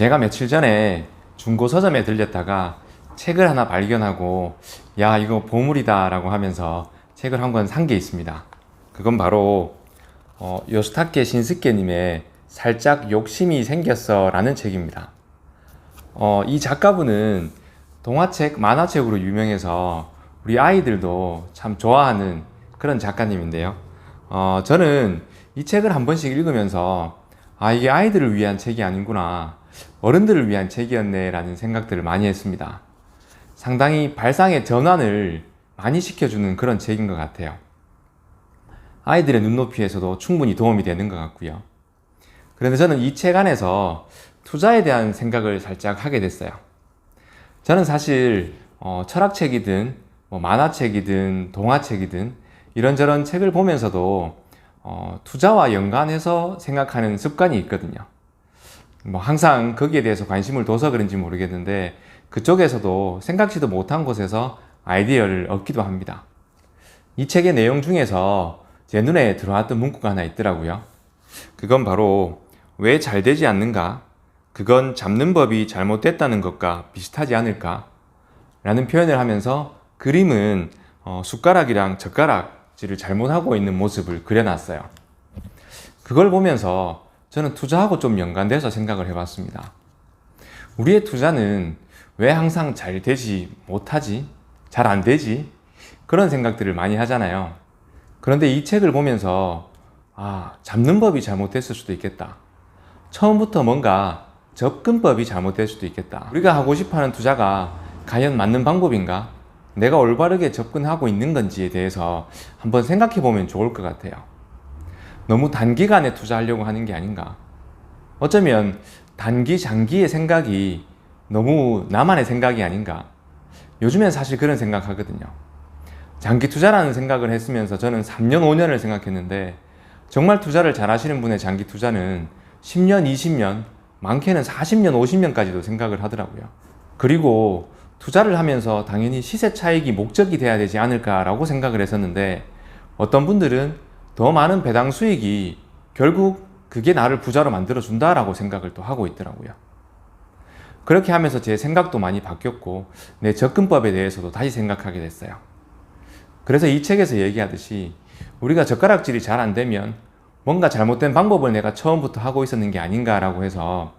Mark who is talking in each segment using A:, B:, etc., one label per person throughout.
A: 제가 며칠 전에 중고 서점에 들렸다가 책을 하나 발견하고 야 이거 보물이다 라고 하면서 책을 한 권 산 게 있습니다. 그건 바로 어, 요스타케 신스케님의 살짝 욕심이 생겼어 라는 책입니다. 어, 이 작가분은 동화책, 만화책으로 유명해서 우리 아이들도 참 좋아하는 그런 작가님인데요. 어, 저는 이 책을 한 번씩 읽으면서 아, 이게 아이들을 위한 책이 아니구나. 어른들을 위한 책이었네라는 생각들을 많이 했습니다. 상당히 발상의 전환을 많이 시켜주는 그런 책인 것 같아요. 아이들의 눈높이에서도 충분히 도움이 되는 것 같고요. 그런데 저는 이 책 안에서 투자에 대한 생각을 살짝 하게 됐어요. 저는 사실 어, 철학책이든 뭐 만화책이든 동화책이든 이런저런 책을 보면서도 어, 투자와 연관해서 생각하는 습관이 있거든요. 뭐 항상 거기에 대해서 관심을 둬서 그런지 모르겠는데 그쪽에서도 생각지도 못한 곳에서 아이디어를 얻기도 합니다. 이 책의 내용 중에서 제 눈에 들어왔던 문구가 하나 있더라고요. 그건 바로 왜 잘 되지 않는가? 그건 잡는 법이 잘못됐다는 것과 비슷하지 않을까? 라는 표현을 하면서 그림은 어, 숟가락이랑 젓가락질을 잘못하고 있는 모습을 그려놨어요. 그걸 보면서 저는 투자하고 좀 연관돼서 생각을 해봤습니다. 우리의 투자는 왜 항상 잘 되지 못하지? 잘 안 되지? 그런 생각들을 많이 하잖아요. 그런데 이 책을 보면서 아, 잡는 법이 잘못됐을 수도 있겠다. 처음부터 뭔가 접근법이 잘못될 수도 있겠다. 우리가 하고 싶어 하는 투자가 과연 맞는 방법인가? 내가 올바르게 접근하고 있는 건지에 대해서 한번 생각해 보면 좋을 것 같아요. 너무 단기간에 투자하려고 하는 게 아닌가. 어쩌면 단기, 장기의 생각이 너무 나만의 생각이 아닌가. 요즘엔 사실 그런 생각 하거든요. 장기 투자라는 생각을 했으면서 저는 3년, 5년을 생각했는데 정말 투자를 잘 하시는 분의 장기 투자는 10년, 20년, 많게는 40년, 50년까지도 생각을 하더라고요. 그리고 투자를 하면서 당연히 시세 차익이 목적이 돼야 되지 않을까라고 생각을 했었는데 어떤 분들은 더 많은 배당 수익이 결국 그게 나를 부자로 만들어 준다라고 생각을 또 하고 있더라고요. 그렇게 하면서 제 생각도 많이 바뀌었고 내 접근법에 대해서도 다시 생각하게 됐어요. 그래서 이 책에서 얘기하듯이 우리가 젓가락질이 잘 안 되면 뭔가 잘못된 방법을 내가 처음부터 하고 있었는 게 아닌가라고 해서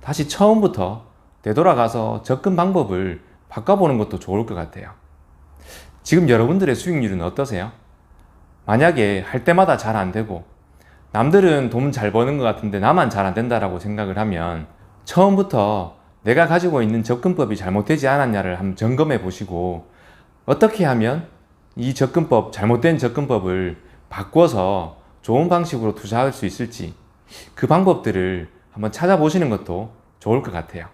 A: 다시 처음부터 되돌아가서 접근 방법을 바꿔보는 것도 좋을 것 같아요. 지금 여러분들의 수익률은 어떠세요? 만약에 할 때마다 잘 안 되고 남들은 돈 잘 버는 것 같은데 나만 잘 안 된다라고 생각을 하면 처음부터 내가 가지고 있는 접근법이 잘못되지 않았냐를 한번 점검해 보시고 어떻게 하면 이 접근법, 잘못된 접근법을 바꿔서 좋은 방식으로 투자할 수 있을지 그 방법들을 한번 찾아보시는 것도 좋을 것 같아요.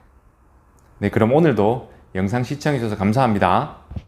A: 네, 그럼 오늘도 영상 시청해주셔서 감사합니다.